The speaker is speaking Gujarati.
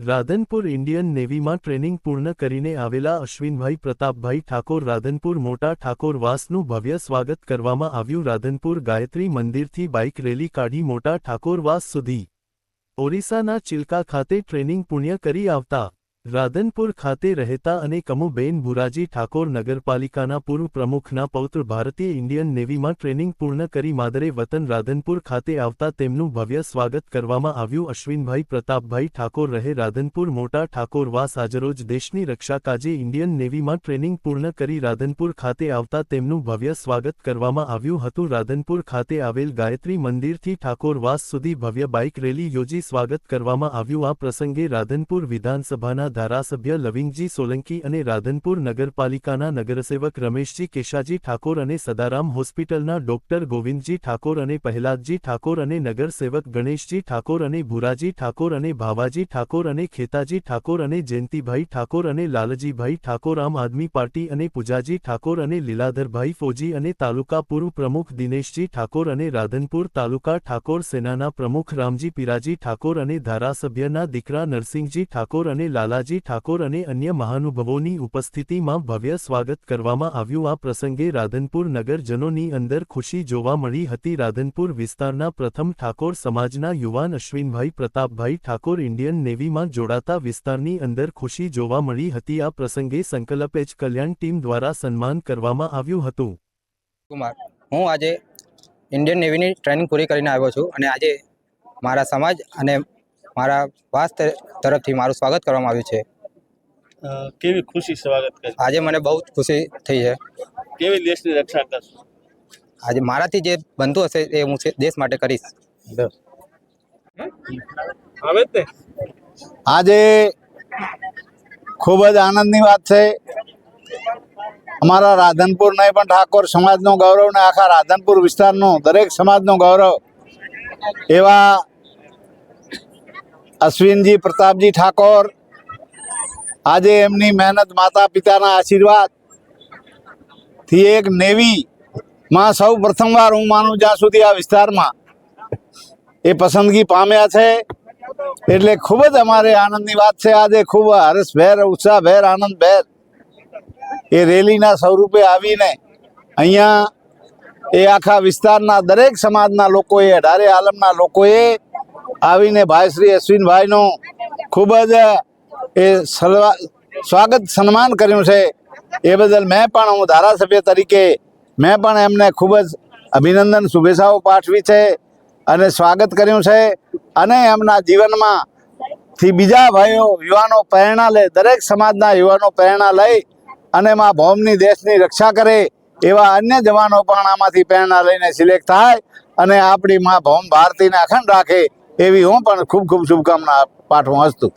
રાધનપુર ઇન્ડિયન નેવીમાં ટ્રેનિંગ પૂર્ણ કરીને આવેલા અશ્વિનભાઈ પ્રતાપભાઈ ઠાકોર રાધનપુર મોટા ઠાકોર વાસનું ભવ્ય સ્વાગત કરવામાં આવ્યું. રાધનપુર ગાયત્રી મંદિરથી બાઇક રેલી કાઢી મોટા ઠાકોર વાસ સુધી ઓરિસ્સાના ચિલ્કા ખાતે ટ્રેનિંગ પૂર્ણ કરી આવતા રાધનપુર ખાતે રહેતા અને કમુબેન ભુરાજી ઠાકોર નગરપાલિકાના પૂર્વ પ્રમુખના પૌત્ર ભારતીય ઇન્ડિયન નેવીમાં ટ્રેનિંગ પૂર્ણ કરી માદરે વતન રાધનપુર ખાતે આવતા તેમનું ભવ્ય સ્વાગત કરવામાં આવ્યું. અશ્વિનભાઈ પ્રતાપભાઈ ઠાકોર રહે રાધનપુર. મોટા ઠાકોર વાસ આજરોજ દેશની રક્ષા કાજે ઇન્ડિયન નેવીમાં ટ્રેનિંગ પૂર્ણ કરી રાધનપુર ખાતે આવતા તેમનું ભવ્ય સ્વાગત કરવામાં આવ્યું હતું. રાધનપુર ખાતે આવેલ ગાયત્રી મંદિરથી ઠાકોર વાસ સુધી ભવ્ય બાઇક રેલી યોજી સ્વાગત કરવામાં આવ્યું. આ પ્રસંગે રાધનપુર વિધાનસભાના ધારાસભ્ય લવિંગજી સોલંકી અને રાધનપુર નગરપાલિકાના નગરસેવક રમેશજી કેશાજી ઠાકોર અને સદારામ હોસ્પિટલના ડોક્ટર ગોવિંદજી ઠાકોર અને પહેલાદજી ઠાકોર અને નગરસેવક ગણેશજી ઠાકોર અને ભુરાજી ઠાકોર અને ભાવાજી ઠાકોર અને ખેતાજી ઠાકોર અને જયંતિભાઈ ઠાકોર અને લાલજીભાઈ ઠાકોર આમ આદમી પાર્ટી અને પૂજાજી ઠાકોર અને લીલાધરભાઈ ફોજી અને તાલુકા પૂર્વ પ્રમુખ દિનેશજી ઠાકોર અને રાધનપુર તાલુકા ઠાકોર સેનાના પ્રમુખ રામજી પીરાજી ઠાકોર અને ધારાસભ્યના દીકરા નરસિંહજી ઠાકોર અને લાલાજી ઠાકોર અને અન્ય મહાનુભાવોની ઉપસ્થિતિમાં ભવ્ય સ્વાગત કરવામાં આવ્યું. આ પ્રસંગે રાધનપુર નગરજનોની અંદર ખુશી જોવા મળી હતી. રાધનપુર વિસ્તારના પ્રથમ ઠાકોર સમાજના યુવાન અશ્વિનભાઈ પ્રતાપભાઈ ઠાકોર ઇન્ડિયન નેવીમાં જોડાતા વિસ્તારની અંદર ખુશી જોવા મળી હતી. આ પ્રસંગે સંકલ્પ એચ કલ્યાણ ટીમ દ્વારા સન્માન કરવામાં આવ્યું હતું. કુમાર, હું આજે ઇન્ડિયન નેવીની ટ્રેનિંગ પૂરી કરીને આવ્યો છું અને આજે મારા સમાજ અને મારા વાસ તરફથી મારું સ્વાગત કરવામાં આવ્યું છે. કેવી ખુશી સ્વાગત કરી આજે મને બહુ જ ખુશી થઈ છે. કેવી દેશની રક્ષા કરશો? આજે મારાથી જે બનતું હશે એ હું દેશ માટે કરીશ. આવે તે આજે ખૂબ જ આનંદની વાત છે. અમારા રાધનપુર નહીં પણ ઠાકોર સમાજનું ગૌરવ ને આખા રાધનપુર વિસ્તારનું દરેક સમાજનું ગૌરવ એવા અશ્વિનજી, પ્રતાપજી ઠાકોર, આજે એમની મહેનત માતા પિતાના આશીર્વાદથી એક નેવીમાં સૌ પ્રથમવાર હું માનું જ્યાં સુધી આ વિસ્તારમાં એ પસંદગી પામ્યા છે. એટલે ખૂબ જ અમારે આનંદની વાત છે. આજે ખૂબ હર્ષભેર, ઉત્સાહભેર, આનંદભેર એ રેલીના સ્વરૂપે આવીને અહીંયા એ આખા વિસ્તારના દરેક સમાજના લોકોએ, અઢારે આલમના લોકોએ આવીને ભાઈ શ્રી અશ્વિનભાઈનું ખૂબ જ એ સ્વાગત, સન્માન કર્યું છે. એ બદલ મેં પણ હું ધારાસભ્ય તરીકે મેં પણ એમને ખૂબ જ અભિનંદન, શુભેચ્છાઓ પાઠવી છે અને સ્વાગત કર્યું છે. અને એમના જીવનમાં થી બીજા ભાઈઓ, યુવાનો પ્રેરણા લે દરેક સમાજના યુવાનો પ્રેરણા લઈ અને માં ભૌમની દેશની રક્ષા કરે એવા અન્ય જવાનો પણ આમાંથી પ્રેરણા લઈને સિલેક્ટ થાય અને આપણી માં ભૌમ ભારતીને અખંડ રાખે એવી હું પણ ખૂબ ખૂબ શુભકામના પાઠવું હસ્તું.